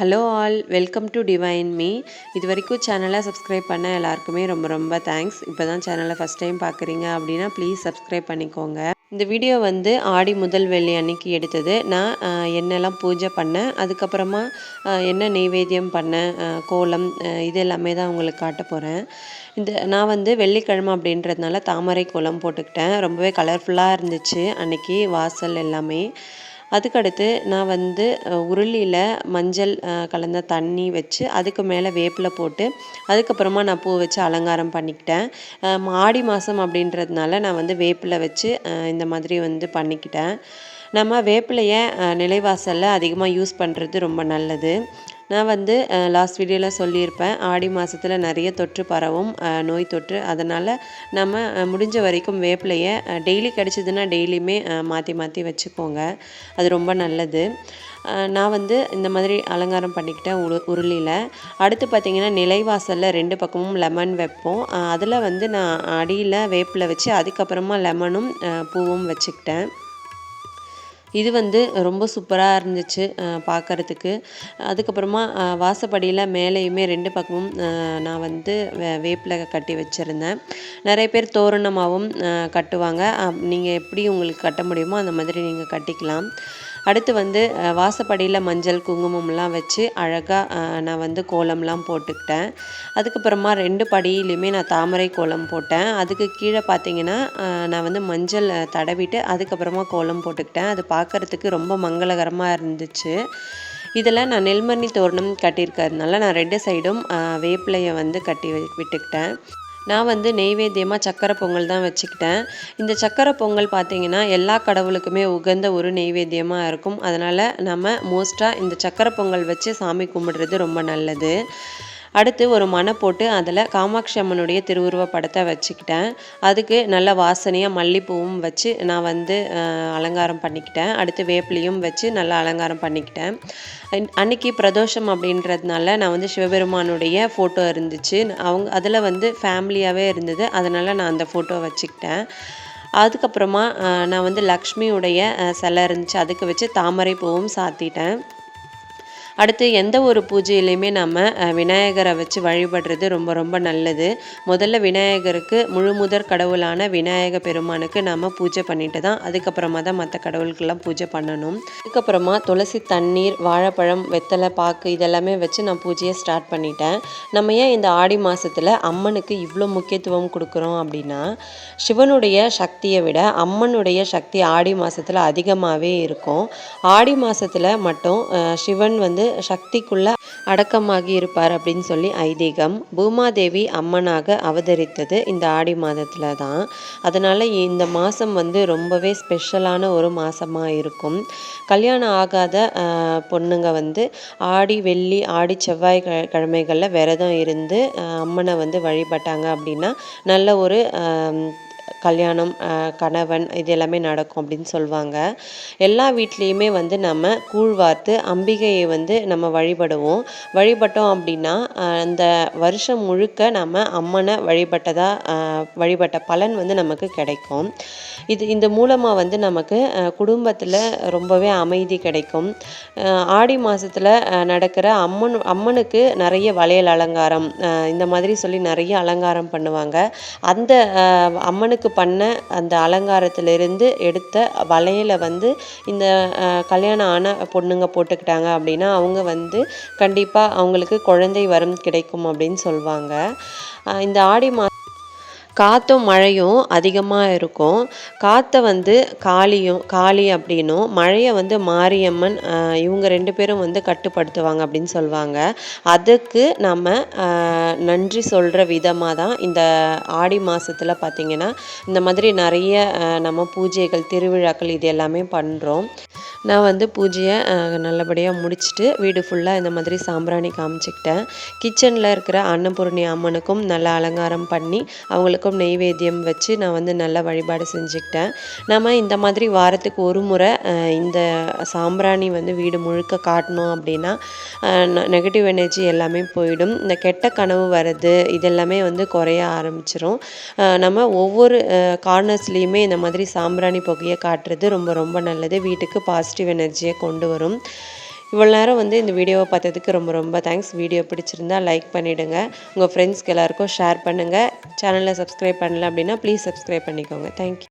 Hello all welcome to divine me இது வரைக்கும் சேனலை சப்ஸ்கிரைப் பண்ண எல்லாருக்குமே ரொம்ப ரொம்ப தேங்க்ஸ் இப்போ தான் சேனலை ஃபஸ்ட் டைம் பார்க்குறீங்க அப்படின்னா ப்ளீஸ் சப்ஸ்கிரைப் பண்ணிக்கோங்க. இந்த வீடியோ வந்து ஆடி முதல் வெள்ளி அன்னைக்கு எடுத்தது. நான் என்னெல்லாம் பூஜை பண்ணேன் அதுக்கப்புறமா என்ன நெய்வேத்தியம் பண்ணேன் கோலம் இது எல்லாமே தான் உங்களுக்கு காட்ட போகிறேன் இந்த நான் வந்து வெள்ளிக்கிழமை அப்படின்றதுனால தாமரை கோலம் போட்டுக்கிட்டேன். ரொம்பவே கலர்ஃபுல்லாக இருந்துச்சு அன்னைக்கு வாசல் எல்லாமே. அதுக்கடுத்து நான் வந்து உருளியில் மஞ்சள் கலந்த தண்ணி வச்சு அதுக்கு மேலே வேப்பிலை போட்டு அதுக்கப்புறமா நான் பூ வச்சு அலங்காரம் பண்ணிக்கிட்டேன். ஆடி மாதம் அப்படின்றதுனால நான் வந்து வேப்பிலை வச்சு இந்த மாதிரி வந்து பண்ணிக்கிட்டேன். நம்ம வேப்பிலையை நிலைவாசலில் அதிகமாக யூஸ் பண்ணுறது ரொம்ப நல்லது. நான் வந்து லாஸ்ட் வீடியோவில் சொல்லியிருப்பேன். ஆடி மாதத்தில் நிறைய தொற்று பரவும் நோய் தொற்று. அதனால் நம்ம முடிஞ்ச வரைக்கும் வேப்பிலையை டெய்லி கிடச்சிதுன்னா டெய்லியுமே மாற்றி மாற்றி வச்சுக்கோங்க. அது ரொம்ப நல்லது. நான் வந்து இந்த மாதிரி அலங்காரம் பண்ணிக்கிட்டேன் உரு உருளியில் அடுத்து பார்த்திங்கன்னா நிலைவாசலில் ரெண்டு பக்கமும் லெமன் வைப்போம். அதில் வந்து நான் அடியில் வேப்பில் வச்சு அதுக்கப்புறமா லெமனும் பூவும் வச்சுக்கிட்டேன். இது வந்து ரொம்ப சூப்பராக இருந்துச்சு பார்க்குறதுக்கு அதுக்கப்புறமா வாசப்படியில் மேலேயுமே ரெண்டு பக்கமும் நான் வந்து வே கட்டி வச்சுருந்தேன். நிறைய பேர் தோரணமாகவும் கட்டுவாங்க. நீங்கள் எப்படி உங்களுக்கு கட்ட முடியுமோ அந்த மாதிரி நீங்கள் கட்டிக்கலாம். அடுத்து வந்து வாசப்படியில் மஞ்சள் குங்குமம்லாம் வச்சு அழகாக நான் வந்து கோலம்லாம் போட்டுக்கிட்டேன். அதுக்கப்புறமா ரெண்டு படியிலையுமே நான் தாமரை கோலம் போட்டேன். அதுக்கு கீழே பார்த்தீங்கன்னா நான் வந்து மஞ்சள் தடவிட்டு அதுக்கப்புறமா கோலம் போட்டுக்கிட்டேன். அது பார்க்கறதுக்கு ரொம்ப மங்களகரமாக இருந்துச்சு. இதில் நான் நெல்மணி தோரணம் கட்டியிருக்கிறதுனால நான் ரெண்டு சைடும் வேப்பிலையை வந்து கட்டி விட்டுக்கிட்டேன். நான் வந்து நெய்வேத்தியமாக சக்கரை பொங்கல் தான் வச்சுக்கிட்டேன். இந்த சக்கரை பொங்கல் பார்த்தீங்கன்னா எல்லா கடவுளுக்குமே உகந்த ஒரு நெய்வேத்தியமாக இருக்கும். அதனால் நம்ம மோஸ்ட்டாக இந்த சக்கரை பொங்கல் வச்சு சாமி கும்பிடுறது ரொம்ப நல்லது. அடுத்து ஒரு மனை போட்டு அதில் காமாட்சி அம்மனுடைய திருவுருவ படத்தை வச்சுக்கிட்டேன். அதுக்கு நல்ல வாசனையாக மல்லிப்பூவும் வச்சு நான் வந்து அலங்காரம் பண்ணிக்கிட்டேன். அடுத்து வேப்பிலையும் வச்சு நல்லா அலங்காரம் பண்ணிக்கிட்டேன். அன்னைக்கு பிரதோஷம் அப்படின்றதுனால நான் வந்து சிவபெருமானுடைய ஃபோட்டோ இருந்துச்சு. அவங்க அதில் வந்து ஃபேமிலியாகவே இருந்தது. அதனால் நான் அந்த ஃபோட்டோ வச்சுக்கிட்டேன். அதுக்கப்புறமா நான் வந்து லக்ஷ்மியுடைய சிலை இருந்துச்சு. அதுக்கு வச்சு தாமரை பூவும் சாத்திட்டேன். அடுத்து எந்த ஒரு பூஜையிலையுமே நம்ம விநாயகரை வச்சு வழிபடுறது ரொம்ப ரொம்ப நல்லது. முதல்ல விநாயகருக்கு முழு முதற் கடவுளான விநாயக பெருமானுக்கு நம்ம பூஜை பண்ணிட்டு தான் அதுக்கப்புறமா தான் மற்ற கடவுளுக்கெல்லாம் பூஜை பண்ணணும். அதுக்கப்புறமா துளசி தண்ணீர் வாழைப்பழம் வெத்தலை பாக்கு இதெல்லாமே வச்சு நான் பூஜையை ஸ்டார்ட் பண்ணிட்டேன். நம்ம ஏன் இந்த ஆடி மாதத்தில் அம்மனுக்கு இவ்வளோ முக்கியத்துவம் கொடுக்குறோம் அப்படின்னா சிவனுடைய சக்தியை விட அம்மனுடைய சக்தி ஆடி மாதத்தில் அதிகமாகவே இருக்கும். ஆடி மாதத்தில் மட்டும் சிவன் வந்து சக்திக்குள்ள அடக்கமாகி இருப்பார் அப்படின்னு சொல்லி ஐதீகம் பூமாதேவி அம்மனாக அவதரித்தது இந்த ஆடி மாதத்துல தான் அதனால் இந்த மாதம் வந்து ரொம்பவே ஸ்பெஷலான ஒரு மாதமாக இருக்கும். கல்யாணம் ஆகாத பொண்ணுங்க வந்து ஆடி வெள்ளி ஆடி செவ்வாய் கிழமைகளில் விரதம் இருந்து அம்மனை வந்து வழிபட்டாங்க அப்படின்னா நல்ல ஒரு கல்யாணம் கணவன் இது எல்லாமே நடக்கும் அப்படின்னு சொல்லுவாங்க எல்லா வீட்லேயுமே வந்து நம்ம கூழ் வார்த்து அம்பிகையை வந்து நம்ம வழிபடுவோம். வழிபட்டோம் அப்படின்னா அந்த வருஷம் முழுக்க நம்ம அம்மனை வழிபட்டதாக வழிபட்ட பலன் வந்து நமக்கு கிடைக்கும். இது இந்த மூலமாக வந்து நமக்கு குடும்பத்தில் ரொம்பவே அமைதி கிடைக்கும். ஆடி மாதத்தில் நடக்கிற அம்மன் அம்மனுக்கு நிறைய வளையல் அலங்காரம் இந்த மாதிரி சொல்லி நிறைய அலங்காரம் பண்ணுவாங்க. அந்த அம்மன் அம்மனுக்கு பண்ண அந்த அலங்காரத்திலிருந்து எடுத்த வளையலை வந்து இந்த கல்யாணம் ஆன பொண்ணுங்க போட்டுக்கிட்டாங்க அப்படின்னா அவங்க வந்து கண்டிப்பாக அவங்களுக்கு குழந்தை வரம் கிடைக்கும் அப்படின்னு சொல்லுவாங்க இந்த ஆடி மா காற்றும் மழையும் அதிகமாக இருக்கும். காற்றை வந்து காளியும் காளி அப்படின்னும் மழையை வந்து மாரியம்மன் இவங்க ரெண்டு பேரும் வந்து கட்டுப்படுத்துவாங்க அப்படின்னு சொல்லுவாங்க அதுக்கு நம்ம நன்றி சொல்கிற விதமாக தான் இந்த ஆடி மாதத்தில் பார்த்திங்கன்னா இந்த மாதிரி நிறைய நம்ம பூஜைகள் திருவிழாக்கள் இது எல்லாமே பண்ணுறோம் நான் வந்து பூஜையை நல்லபடியாக முடிச்சுட்டு வீடு ஃபுல்லாக இந்த மாதிரி சாம்பிராணி காமிச்சிக்கிட்டேன். கிச்சனில் இருக்கிற அன்னபூர்ணி அம்மனுக்கும் நல்லா அலங்காரம் பண்ணி அவங்களுக்கும் நெய்வேத்தியம் வச்சு நான் வந்து நல்லா வழிபாடு செஞ்சுக்கிட்டேன். நம்ம இந்த மாதிரி வாரத்துக்கு ஒரு முறை இந்த சாம்பிராணி வந்து வீடு முழுக்க காட்டணும் அப்படின்னா நெகட்டிவ் எனர்ஜி எல்லாமே போயிடும். இந்த கெட்ட கனவு வர்றது இதெல்லாமே வந்து குறைய ஆரம்பிச்சிரும். நம்ம ஒவ்வொரு கார்னர்ஸ்லேயுமே இந்த மாதிரி சாம்பிராணி புகையை காட்டுறது ரொம்ப ரொம்ப நல்லது. வீட்டுக்கு பாசிட்டிவ் எனர்ஜியை கொண்டு வரும். இவ்வளோ நேரம் வந்து இந்த வீடியோவை பார்த்ததுக்கு ரொம்ப ரொம்ப தேங்க்ஸ் வீடியோ பிடிச்சிருந்தா லைக் பண்ணிவிடுங்க உங்கள் ஃப்ரெண்ட்ஸ்க்கு எல்லாருக்கும் ஷேர் பண்ணுங்கள் சேனலை சப்ஸ்கிரைப் பண்ணல அப்படின்னா ப்ளீஸ் சப்ஸ்கிரைப் பண்ணிக்கோங்க. தேங்க்யூ